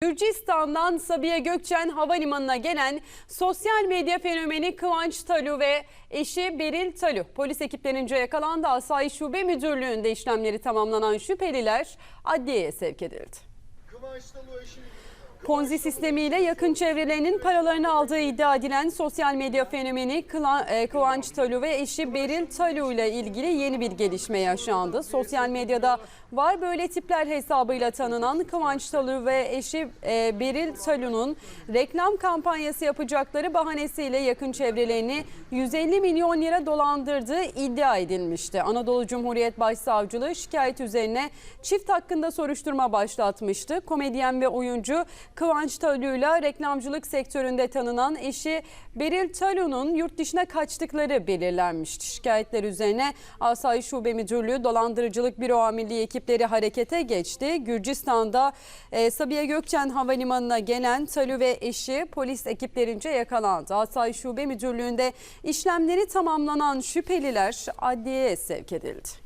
Gürcistan'dan Sabiha Gökçen Havalimanı'na gelen sosyal medya fenomeni Kıvanç Talu ve eşi Beril Talu polis ekiplerince yakalandı. Asayiş Şube Müdürlüğü'nde işlemleri tamamlanan şüpheliler adliyeye sevk edildi. Kıvanç'ta eşini Ponzi sistemiyle yakın çevrelerinin paralarını aldığı iddia edilen sosyal medya fenomeni e, Kıvanç Talu ve eşi Beril Talu ile ilgili yeni bir gelişme yaşandı. Sosyal medyada var böyle tipler hesabıyla tanınan Kıvanç Talu ve eşi e, Beril Talu'nun reklam kampanyası yapacakları bahanesiyle yakın çevrelerini 150 milyon lira dolandırdığı iddia edilmişti. Anadolu Cumhuriyet Başsavcılığı şikayet üzerine çift hakkında soruşturma başlatmıştı. Komedyen ve oyuncu Kıvanç Talu'yla reklamcılık sektöründe tanınan eşi Beril Talu'nun yurt dışına kaçtıkları belirlenmişti. Şikayetler üzerine Asayiş Şube Müdürlüğü Dolandırıcılık Büro Amirliği ekipleri harekete geçti. Gürcistan'da e, Sabiha Gökçen Havalimanı'na gelen Talu ve eşi polis ekiplerince yakalandı. Asayiş Şube Müdürlüğü'nde işlemleri tamamlanan şüpheliler adliyeye sevk edildi.